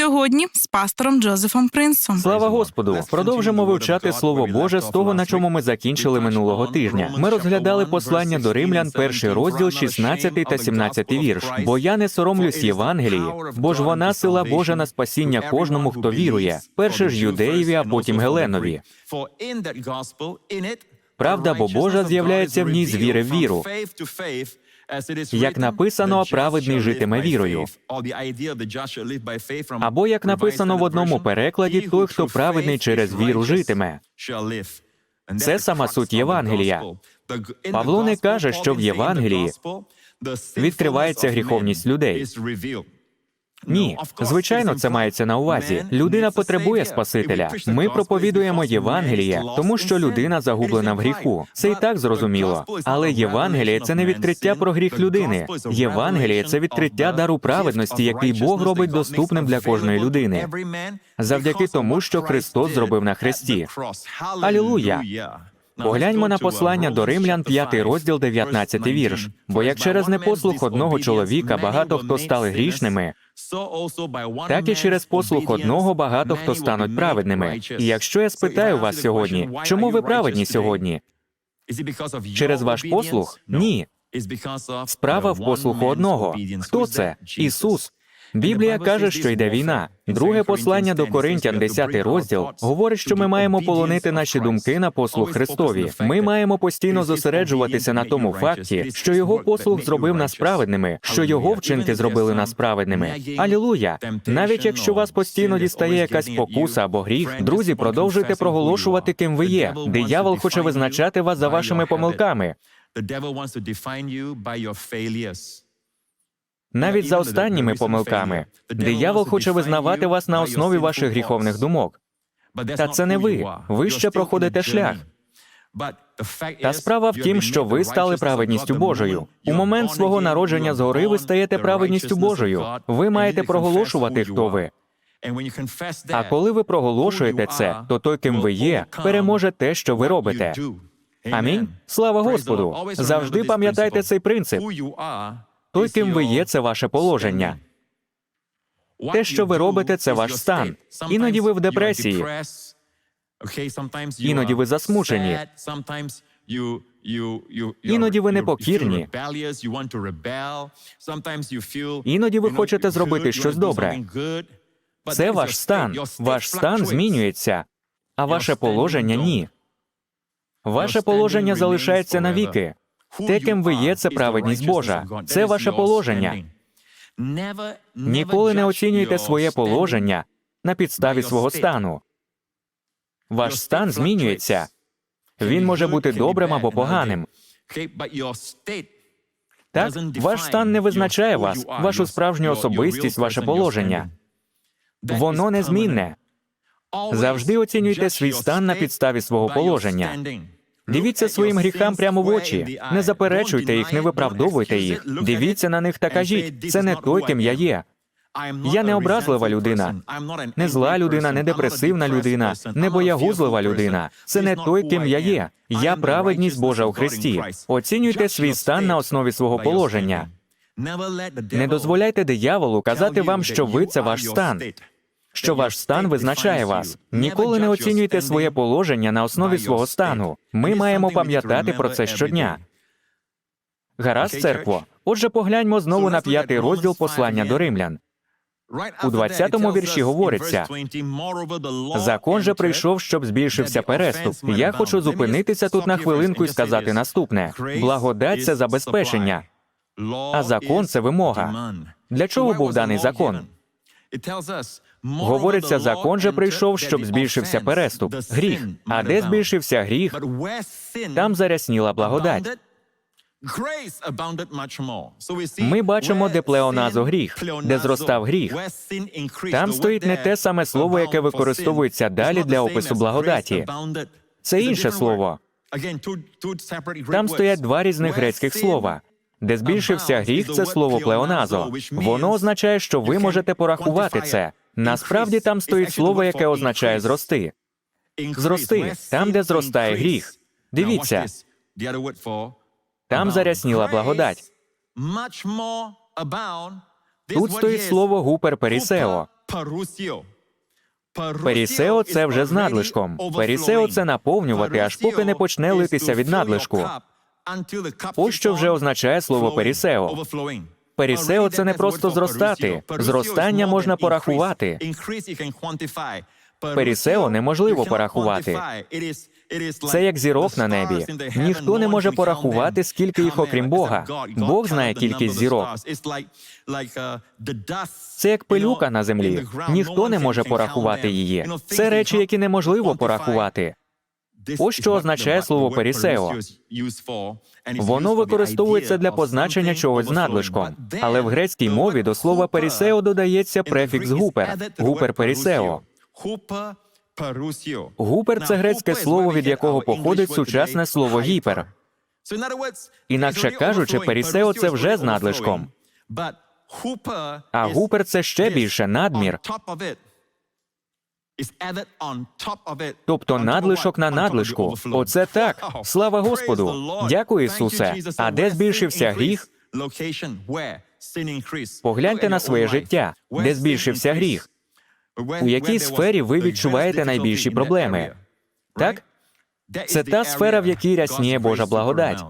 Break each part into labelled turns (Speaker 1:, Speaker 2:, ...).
Speaker 1: Сьогодні з пастором Джозефом Принсом.
Speaker 2: Слава Господу! Продовжимо вивчати Слово Боже з того, на чому ми закінчили минулого тижня. Ми розглядали послання до римлян, перший розділ, 16 та 17 вірш. Бо я не соромлюсь Євангелії, бо ж вона сила Божа на спасіння кожному, хто вірує. Перше ж юдеєві, а потім Геленові.
Speaker 3: Правда, бо Божа з'являється в ній з віри в віру.
Speaker 2: Як написано, праведний житиме вірою. Або як написано в одному перекладі, той, хто праведний через віру житиме.
Speaker 3: Це сама суть Євангелія.
Speaker 2: Павло не каже, що в Євангелії відкривається гріховність людей. Ні, звичайно, це мається на увазі. Людина потребує Спасителя. Ми проповідуємо Євангеліє, тому що людина загублена в гріху. Це і так зрозуміло. Але Євангеліє це не відкриття про гріх людини. Євангеліє це відкриття дару праведності, який Бог робить доступним для кожної людини. Завдяки тому, що Христос зробив на хресті. Алілуя! Погляньмо на послання до римлян, 5 розділ, 19 вірш. Бо як через непослух одного чоловіка багато хто стали грішними, так і через послух одного багато хто стануть праведними. І якщо я спитаю вас сьогодні, чому ви праведні сьогодні? Через ваш послух? Ні. Справа в послуху одного. Хто це? Ісус. Біблія каже, що йде війна. Друге послання до Коринтян, 10 розділ, говорить, що ми маємо полонити наші думки на послух Христові. Ми маємо постійно зосереджуватися на тому факті, що його послух зробив нас праведними, що його вчинки зробили нас праведними. Алілуя! Навіть якщо вас постійно дістає якась покуса або гріх, друзі, продовжуйте проголошувати, ким ви є. Диявол хоче визначати вас за вашими помилками. Навіть за останніми помилками. Диявол хоче визнавати вас на основі ваших гріховних думок. Та це не ви. Ви ще проходите шлях. Та справа в тім, що ви стали праведністю Божою. У момент свого народження згори ви стаєте праведністю Божою. Ви маєте проголошувати, хто ви. А коли ви проголошуєте це, то той, ким ви є, переможе те, що ви робите. Амінь. Слава Господу! Завжди пам'ятайте цей принцип. Той, ким ви є, це ваше положення. Те, що ви робите, це ваш стан. Іноді ви в депресії,
Speaker 3: іноді ви засмучені,
Speaker 2: Іноді ви непокірні. іноді ви хочете зробити щось добре. Це ваш стан. Ваш стан змінюється, а ваше положення ні. Ваше положення залишається навіки. Те, ким ви є, це праведність Божа. Це ваше положення. Ніколи не оцінюйте своє положення на підставі свого стану. Ваш стан змінюється. Він може бути добрим або поганим. Так, ваш стан не визначає вас, вашу справжню особистість, ваше положення. Воно незмінне. Завжди оцінюйте свій стан на підставі свого положення. Дивіться своїм гріхам прямо в очі. Не заперечуйте їх, не виправдовуйте їх. Дивіться на них та кажіть, це не той, ким я є. Я не образлива людина, не зла людина, не депресивна людина, не боягузлива людина. Це не той, ким я є. Я праведність Божа у Христі. Оцінюйте свій стан на основі свого положення. Не дозволяйте дияволу казати вам, що ви це ваш стан. Що ваш стан визначає вас. Ніколи не оцінюйте своє положення на основі свого стану. Ми маємо пам'ятати про це щодня. Гаразд, церкво. Отже, погляньмо знову на п'ятий розділ послання до римлян.
Speaker 3: У 20-му вірші говориться,
Speaker 2: Закон же прийшов, щоб збільшився переступ. Я хочу зупинитися тут на хвилинку і сказати наступне: благодать це забезпечення, а закон це вимога. Для чого був даний закон? Говориться, закон же прийшов, щоб збільшився переступ, гріх. А де збільшився гріх, там зарясніла благодать. Ми бачимо, де плеоназо гріх, де зростав гріх. Там стоїть не те саме слово, яке використовується далі для опису благодаті. Це інше слово. Там стоять два різних грецьких слова. Де збільшився гріх, це слово плеоназо. Воно означає, що ви можете порахувати це. Насправді там стоїть слово, яке означає зрости. Зрости там, де зростає гріх. Дивіться, там зарясніла благодать. Тут стоїть слово гуперперісео. Перісео це вже з надлишком. Перісео це наповнювати, аж поки не почне литися від надлишку. Ось що вже означає слово перісео. Перісео це не просто зростати. Зростання можна порахувати. Перісео неможливо порахувати. Це як зірок на небі. Ніхто не може порахувати, скільки їх, окрім Бога. Бог знає кількість зірок. Це як пилюка на землі. Ніхто не може порахувати її. Це речі, які неможливо порахувати.
Speaker 3: Ось що означає слово перісео.
Speaker 2: Воно використовується для позначення чогось з надлишком. Але в грецькій мові до слова перісео додається префікс гупер. Гупер перісео. Гупер це грецьке слово, від якого походить сучасне слово гіпер.
Speaker 3: Інакше кажучи, перісео це вже з надлишком.
Speaker 2: А гупер це ще більше надмір, тобто надлишок на надлишку. Оце так. Слава Господу. Дякую, Ісусе. А де збільшився гріх? Погляньте на своє життя, де збільшився гріх.
Speaker 3: У якій сфері ви відчуваєте найбільші проблеми?
Speaker 2: Так? Це та сфера, в якій рясніє Божа благодать.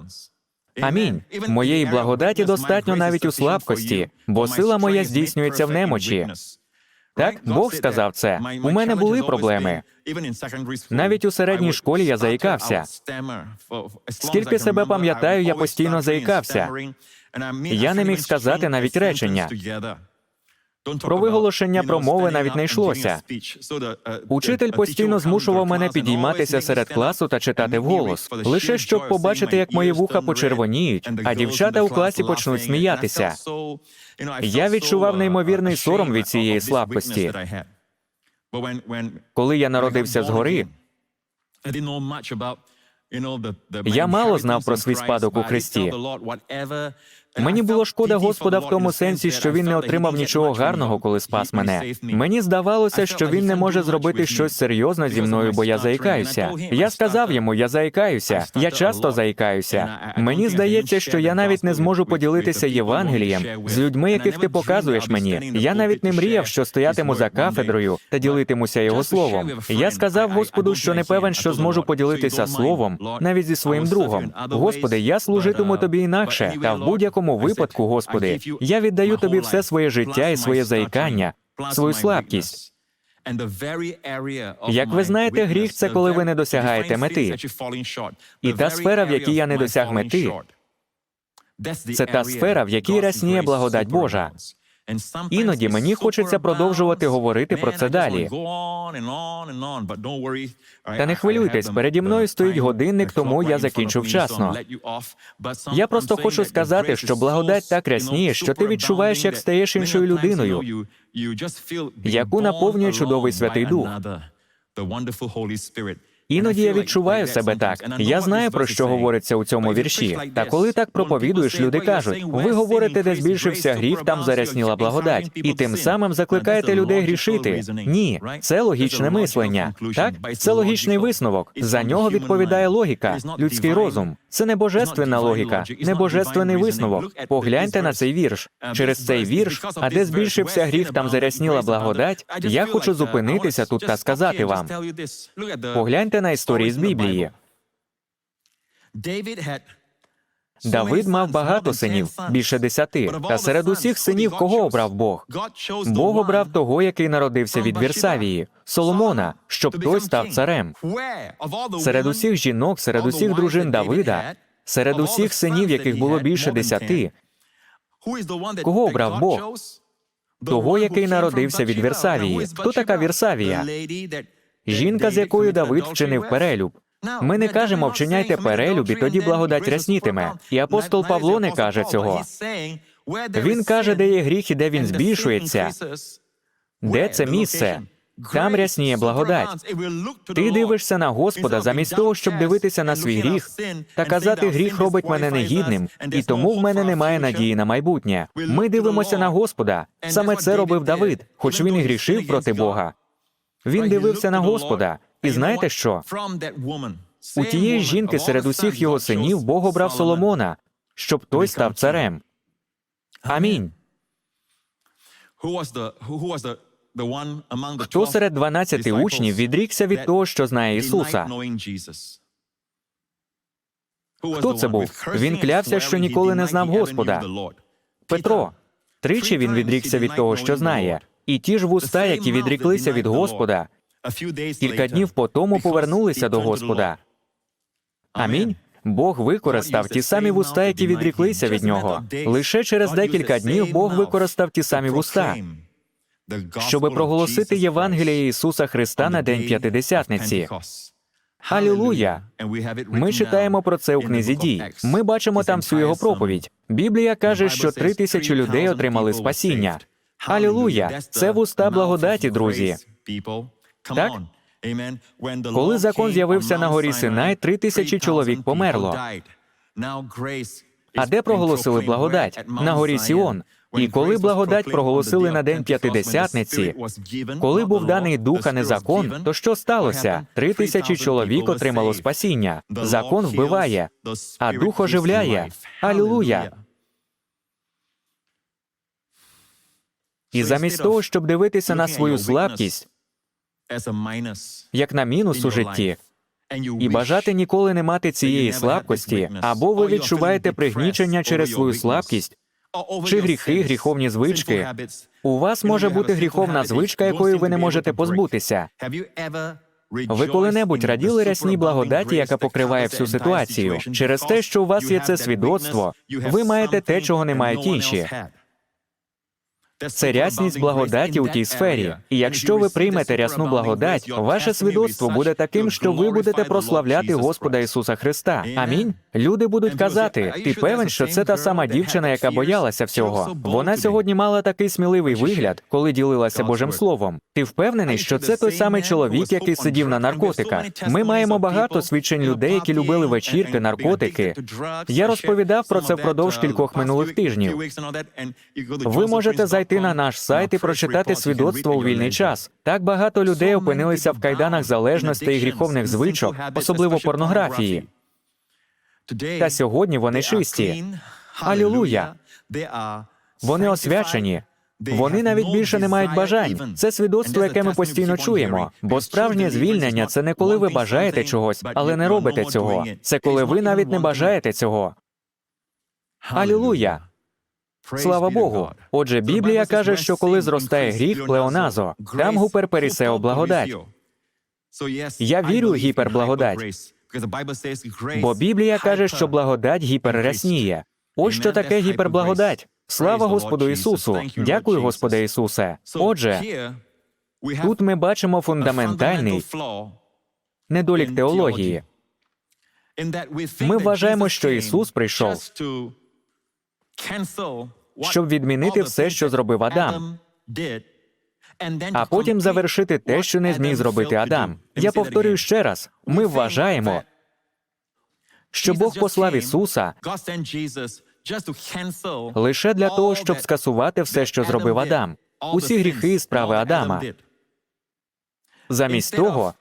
Speaker 2: Амінь. Моєї благодаті достатньо навіть у слабкості, бо сила моя здійснюється в немочі. Так, Бог сказав це. У мене були проблеми. Навіть у середній школі я заїкався.
Speaker 3: Скільки себе пам'ятаю, я постійно заїкався.
Speaker 2: Я не міг сказати навіть речення. Про виголошення промови навіть не йшлося. Учитель постійно змушував мене підійматися серед класу та читати вголос, лише щоб побачити, як мої вуха почервоніють, а дівчата у класі почнуть сміятися. Я відчував неймовірний сором від цієї слабкості. Коли я народився згори,
Speaker 3: Я мало знав про свій спадок у Христі.
Speaker 2: Мені було шкода Господа в тому сенсі, що він не отримав нічого гарного, коли спас мене. Мені здавалося, що він не може зробити щось серйозне зі мною, бо я заїкаюся. Я сказав йому, я заїкаюся. Я часто заїкаюся. Мені здається, що я навіть не зможу поділитися Євангелієм з людьми, яких ти показуєш мені. Я навіть не мріяв, що стоятиму за кафедрою та ділитимуся його словом. Я сказав Господу, що не певен, що зможу поділитися словом навіть зі своїм другом. Господи, я служитиму тобі інакше, та в будь-якому випадку, Господи, я віддаю тобі все своє життя і своє заїкання, свою слабкість.
Speaker 3: Як ви знаєте, гріх це коли ви не досягаєте мети.
Speaker 2: І та сфера, в якій я не досяг мети, це та сфера, в якій рясніє благодать Божа. Іноді мені хочеться продовжувати говорити про це далі. Та не хвилюйтесь, переді мною стоїть годинник, тому я закінчу вчасно. Я просто хочу сказати, що благодать так рясніє, що ти відчуваєш, як стаєш іншою людиною, яку наповнює чудовий Святий Дух. Іноді я відчуваю себе так. Я знаю про що говориться у цьому вірші. Та коли так проповідуєш, люди кажуть: ви говорите, де збільшився гріх, там зарясніла благодать, і тим самим закликаєте людей грішити. Ні, це логічне мислення. Так, це логічний висновок. За нього відповідає логіка, людський розум. Це не божественна логіка, не божественний висновок. Погляньте на цей вірш. Через цей вірш, а де збільшився гріх, там зарясніла благодать. Я хочу зупинитися тут та сказати вам. Погляньте на історії з Біблії. Давид мав багато синів, більше десяти. Та серед усіх синів кого обрав Бог? Бог обрав того, який народився від Вірсавії, Соломона, щоб той став царем. Серед усіх жінок, серед усіх дружин Давида, серед усіх синів, яких було більше десяти,
Speaker 3: Кого обрав Бог?
Speaker 2: того, який народився від Вірсавії. Хто така Вірсавія? Жінка, з якою Давид вчинив перелюб. Ми не кажемо вчиняйте перелюб, і тоді благодать ряснітиме. І апостол Павло не каже цього. Він каже, де є гріх і де він збільшується. Де це місце? Там рясніє благодать. Ти дивишся на Господа замість того, щоб дивитися на свій гріх та казати, гріх робить мене негідним, і тому в мене немає надії на майбутнє. Ми дивимося на Господа. Саме це робив Давид, хоч він і грішив проти Бога. Він дивився на Господа. І знаєте що? У тієї жінки серед усіх його синів Бог обрав Соломона, щоб той став царем. Амінь. Хто серед 12 учнів відрікся від того, що знає Ісуса?
Speaker 3: Хто це був? Він клявся, що ніколи не знав Господа.
Speaker 2: Петро. Тричі він відрікся від того, що знає. І ті ж вуста, які відріклися від Господа, кілька днів по тому повернулися до Господа. Амінь. Бог використав ті самі вуста, які відріклися від нього. Лише через декілька днів Бог використав ті самі вуста, щоби проголосити Євангеліє Ісуса Христа на День П'ятидесятниці. Алілуя! Ми читаємо про це у книзі дій. Ми бачимо там всю його проповідь. Біблія каже, що три тисячі людей отримали спасіння. Алілуя! Це вуста благодаті, друзі. Так? Коли закон з'явився на горі Синай, три тисячі чоловік померло. А де проголосили благодать? На горі Сіон. І коли благодать проголосили на день п'ятидесятниці, коли був даний дух, а не закон, то що сталося? Три тисячі чоловік отримало спасіння. Закон вбиває, а дух оживляє. Алілуя! І замість того, щоб дивитися на свою слабкість, як на мінус у житті, і бажати ніколи не мати цієї слабкості, або ви відчуваєте пригнічення через свою слабкість, чи гріхи, гріховні звички. У вас може бути гріховна звичка, якої ви не можете позбутися. Ви коли-небудь раділи рясній благодаті, яка покриває всю ситуацію. Через те, що у вас є це свідоцтво, ви маєте те, чого не мають інші. Це рясність благодаті у тій сфері. І якщо ви приймете рясну благодать, ваше свідоцтво буде таким, що ви будете прославляти Господа Ісуса Христа. Амінь. Люди будуть казати: ти певен, що це та сама дівчина, яка боялася всього. Вона сьогодні мала такий сміливий вигляд, коли ділилася Божим Словом. Ти впевнений, що це той самий чоловік, який сидів на наркотиках. Ми маємо багато свідчень людей, які любили вечірки, наркотики. Я розповідав про це впродовж кількох минулих тижнів. Ви можете зайти на наш сайт і прочитати свідоцтво у вільний час. Так багато людей опинилися в кайданах залежностей і гріховних звичок, особливо порнографії. Та сьогодні вони чисті. Алілуя! Вони освячені. Вони навіть більше не мають бажань. Це свідоцтво, яке ми постійно чуємо. Бо справжнє звільнення це не коли ви бажаєте чогось, але не робите цього. Це коли ви навіть не бажаєте цього. Алілуя! Слава Богу. Отже, Біблія каже, що коли зростає гріх, плеоназо, там гуперперісео благодать. Я вірю у гіперблагодать. Бо Біблія каже, що благодать гіперрясніє. Ось що таке гіперблагодать. Слава Господу Ісусу! Дякую, Господи Ісусе. Отже, тут ми бачимо фундаментальний недолік теології.
Speaker 3: Ми вважаємо, що Ісус прийшов,
Speaker 2: щоб відмінити все, що зробив Адам, а потім завершити те, що не зміг зробити Адам. Я повторюю ще раз: ми вважаємо, що Бог послав Ісуса лише для того, щоб скасувати все, що зробив Адам, усі гріхи і справи Адама. Замість того,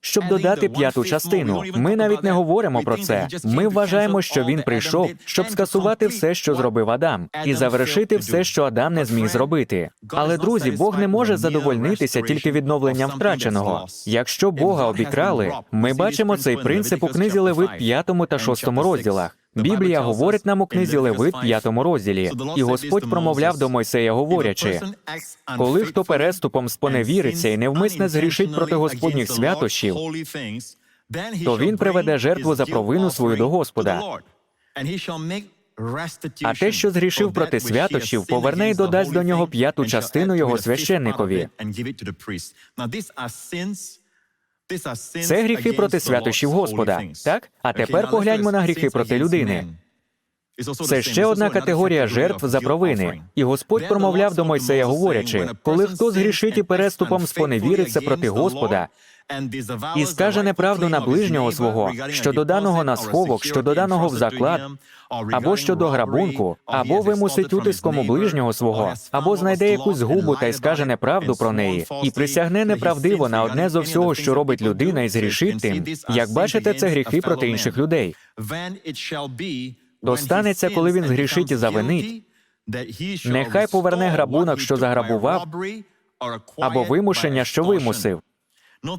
Speaker 2: щоб додати п'яту частину. Ми навіть не говоримо про це. Ми вважаємо, що він прийшов, щоб скасувати все, що зробив Адам, і завершити все, що Адам не зміг зробити. Але друзі, Бог не може задовольнитися тільки відновленням втраченого. Якщо Бога обікрали, ми бачимо цей принцип у книзі Левит 5 та 6 розділах. Біблія говорить нам у книзі Левит 5 розділі, і Господь промовляв до Мойсея, говорячи: коли хто переступом споневіриться і невмисне згрішить проти Господніх святощів, то він приведе жертву за провину свою до Господа. А те, що згрішив проти святощів, поверне й додасть до нього п'яту частину його священникові. Це гріхи проти святощів Господа. Так? А тепер погляньмо на гріхи проти людини. Це ще одна категорія жертв за провини. І Господь промовляв до Мойсея, говорячи: коли хто згрішить і переступом споневіриться проти Господа і скаже неправду на ближнього свого, щодо даного на сховок, щодо даного в заклад, або щодо грабунку, або вимусить утиском у ближнього свого, або знайде якусь згубу та й скаже неправду про неї, і присягне неправдиво на одне зо всього, що робить людина, і згрішить тим. Як бачите, це гріхи проти інших людей. То станеться, коли він згрішить і завинить, Нехай поверне грабунок, що заграбував, або вимушення, що вимусив.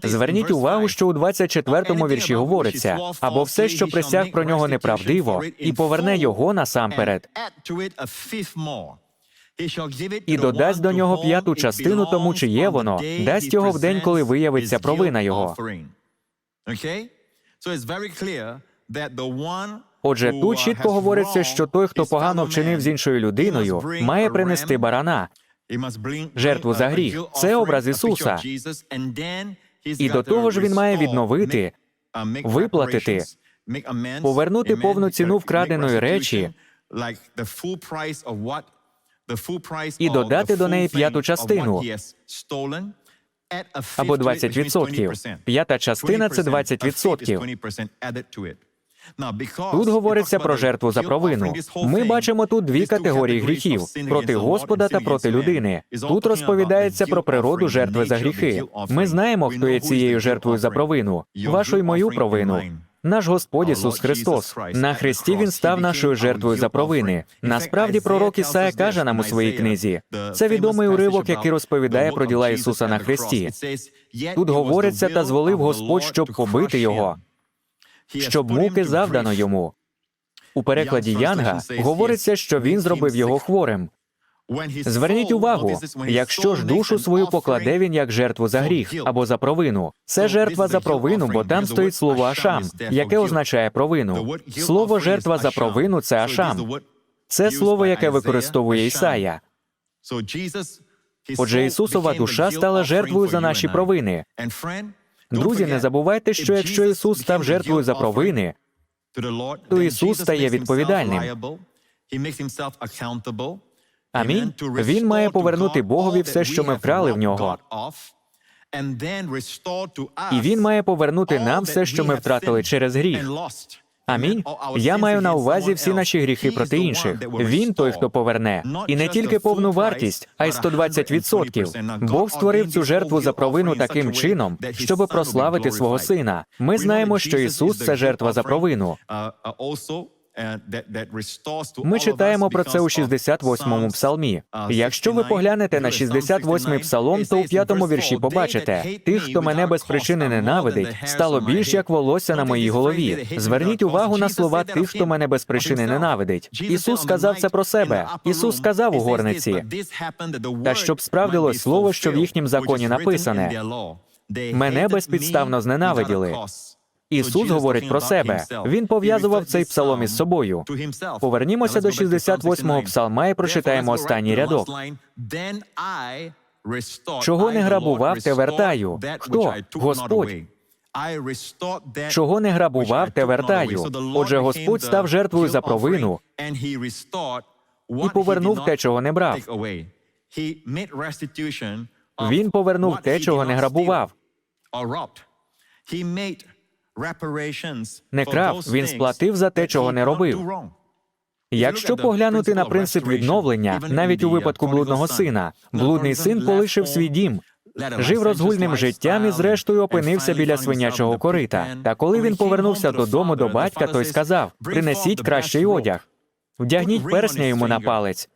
Speaker 2: Зверніть увагу, що у 24-му вірші говориться, або все, що присяг про нього неправдиво, і поверне його насамперед, і додасть до нього п'яту частину тому, чи є воно, дасть його в день, коли виявиться провина його. Отже, тут чітко говориться, що той, хто погано вчинив з іншою людиною, має принести барана.
Speaker 3: жертву за гріх. Це образ Ісуса.
Speaker 2: І до того ж він має відновити, виплатити, повернути повну ціну вкраденої речі
Speaker 3: і додати до неї п'яту частину
Speaker 2: або 20%. П'ята частина це 20%. Тут говориться про жертву за провину. Ми бачимо тут дві категорії гріхів проти Господа та проти людини. Тут розповідається про природу жертви за гріхи. Ми знаємо, хто є цією жертвою за провину, вашу й мою провину. Наш Господь Ісус Христос. На Христі Він став нашою жертвою за провини. Насправді, пророк Ісая каже нам у своїй книзі. Це відомий уривок, який розповідає про діла Ісуса на Христі. Тут говориться та зволив Господь, щоб побити його, щоб муки завдано йому. У перекладі Янга говориться, що він зробив його хворим. Зверніть увагу, якщо ж душу свою покладе він як жертву за гріх або за провину, це жертва за провину, бо там стоїть слово ашам, яке означає провину. Слово жертва за провину це ашам. Це слово, яке використовує Ісая. Отже, Ісусова душа стала жертвою за наші провини. Друзі, не забувайте, що якщо Ісус став жертвою за провини,
Speaker 3: то Ісус стає відповідальним.
Speaker 2: амінь, Він має повернути Богові все, що ми вкрали в нього. І він має повернути нам все, що ми втратили через гріх. Амінь. Я маю на увазі всі наші гріхи проти інших. Він той, хто поверне, і не тільки повну вартість, а й 120%. Бог створив цю жертву за провину таким чином, щоб прославити свого сина. Ми знаємо, що Ісус це жертва за провину. Ми читаємо про це у 68-му псалмі. Якщо ви поглянете на 68-й псалом, то у п'ятому вірші побачите тих, хто мене без причини ненавидить, стало більш як волосся на моїй голові. Зверніть увагу на слова тих, хто мене без причини ненавидить. Ісус сказав це про себе. Ісус сказав у горниці. Та щоб справдилось слово, що в їхнім законі написане. Мене безпідставно зненавиділи. Ісус говорить про себе. Він пов'язував цей псалом із собою. Повернімося до 68-го псалма і прочитаємо останній рядок.
Speaker 3: Чого не грабував, те вертаю. Хто? Господь.
Speaker 2: Чого не грабував, те вертаю. Отже, Господь став жертвою за провину і повернув те, чого не брав. Він повернув те, чого не грабував.
Speaker 3: Не крав, він сплатив за те, чого не робив.
Speaker 2: Якщо поглянути на принцип відновлення, навіть у випадку блудного сина, блудний син полишив свій дім, жив розгульним життям і, зрештою, опинився біля свинячого корита. Та коли він повернувся додому до батька, той сказав: принесіть кращий одяг, вдягніть персня йому на палець,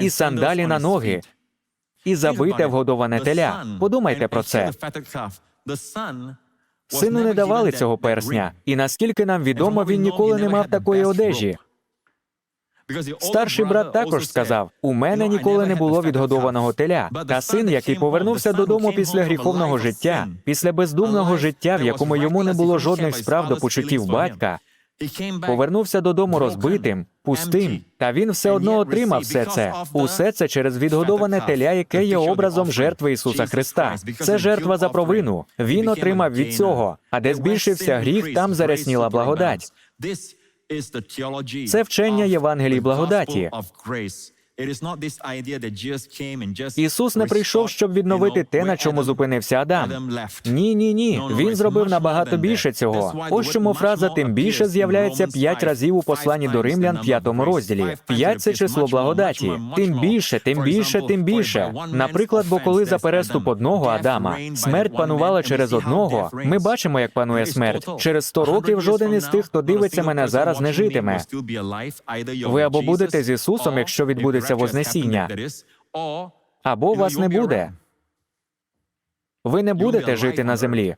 Speaker 2: і сандалі на ноги, і забийте вгодоване теля. Подумайте про це. Сину не давали цього персня, і наскільки нам відомо, він ніколи не мав такої одежі. Старший брат також сказав: у мене ніколи не було відгодованого теля. Та син, який повернувся додому після гріховного життя, після бездумного життя, в якому йому не було жодних справ до почуттів батька, повернувся додому розбитим, пустим, та він все одно отримав все це. Усе це через відгодоване теля, яке є образом жертви Ісуса Христа. Це жертва за провину. Він отримав від цього. А де збільшився гріх, там зарясніла благодать.
Speaker 3: Це вчення Євангелії благодаті.
Speaker 2: Ісус не прийшов, щоб відновити те, на чому зупинився Адам. Ні, ні, ні. Він зробив набагато більше цього. Ось чому фраза тим більше з'являється п'ять разів у посланні до римлян, п'ятому розділі. П'ять це число благодаті. Тим більше, тим більше, тим більше. Наприклад, бо коли за переступ одного Адама смерть панувала через одного, ми бачимо, як панує смерть. Через сто років жоден із тих, хто дивиться мене зараз, не житиме. Ви або будете з Ісусом, якщо відбудеться станеться Вознесіння, або вас не буде. Ви не будете жити на землі.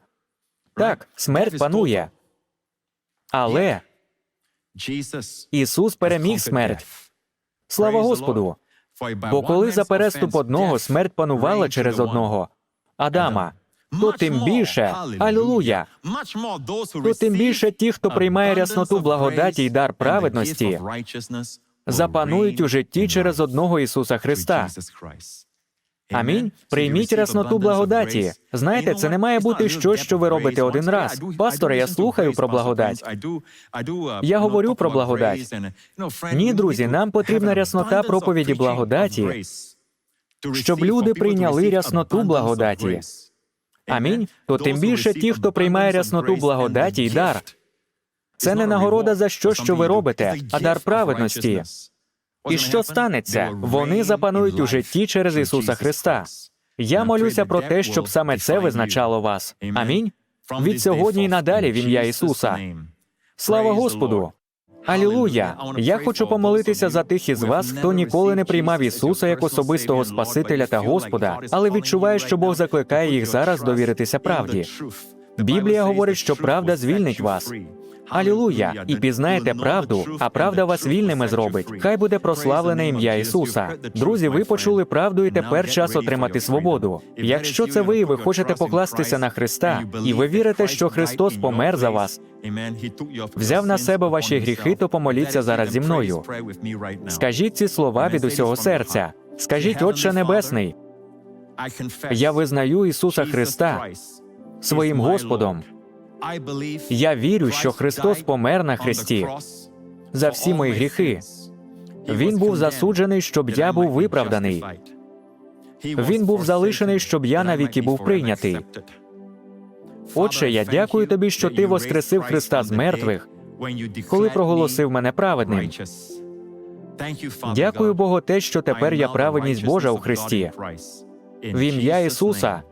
Speaker 2: Так, смерть панує. Але Ісус переміг смерть. Слава Господу! Бо коли за переступ одного смерть панувала через одного Адама, то тим більше, алілуя, то тим більше ті, хто приймає рясноту благодаті й дар праведності, запанують у житті через одного Ісуса Христа. Амінь. Прийміть рясноту благодаті. Знаєте, це не має бути щось, що ви робите один раз. Пасторе, я слухаю про благодать. Я говорю про благодать. Ні, друзі, нам потрібна ряснота проповіді благодаті, щоб люди прийняли рясноту благодаті. Амінь. То тим більше ті, хто приймає рясноту благодаті й дар. Це не нагорода за що, що ви робите, а дар праведності. І що станеться? Вони запанують у житті через Ісуса Христа. Я молюся про те, щоб саме це визначало вас. Амінь. Від сьогодні і надалі в ім'я Ісуса. Слава Господу! Алілуя! Я хочу помолитися за тих із вас, хто ніколи не приймав Ісуса як особистого Спасителя та Господа, але відчуває, що Бог закликає їх зараз довіритися правді. Біблія говорить, що правда звільнить вас. Алілуя! І пізнаєте правду, а правда вас вільними зробить. Хай буде прославлене ім'я Ісуса. Друзі, ви почули правду, і тепер час отримати свободу. Якщо це ви, і ви хочете покластися на Христа, і ви вірите, що Христос помер за вас, взяв на себе ваші гріхи, то помоліться зараз зі мною. Скажіть ці слова від усього серця. Скажіть, Отче Небесний, я визнаю Ісуса Христа своїм Господом. Я вірю, що Христос помер на хресті за всі мої гріхи. Він був засуджений, щоб я був виправданий. Він був залишений, щоб я навіки був прийнятий. Отче, я дякую тобі, що ти воскресив Христа з мертвих, коли проголосив мене праведним. Дякую Богу, те, що тепер я праведність Божа у Христі. В ім'я Ісуса.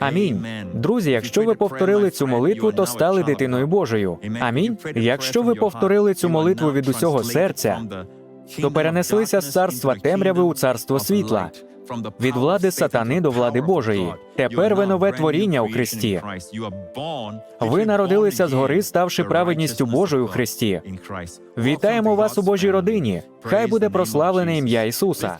Speaker 2: Амінь. Друзі, якщо ви повторили цю молитву, то стали дитиною Божою. Амінь. Якщо ви повторили цю молитву від усього серця, то перенеслися з царства темряви у царство світла, від влади сатани до влади Божої. Тепер ви нове творіння у Христі. Ви народилися згори, ставши праведністю Божою у Христі. Вітаємо вас у Божій родині. Хай буде прославлене ім'я Ісуса.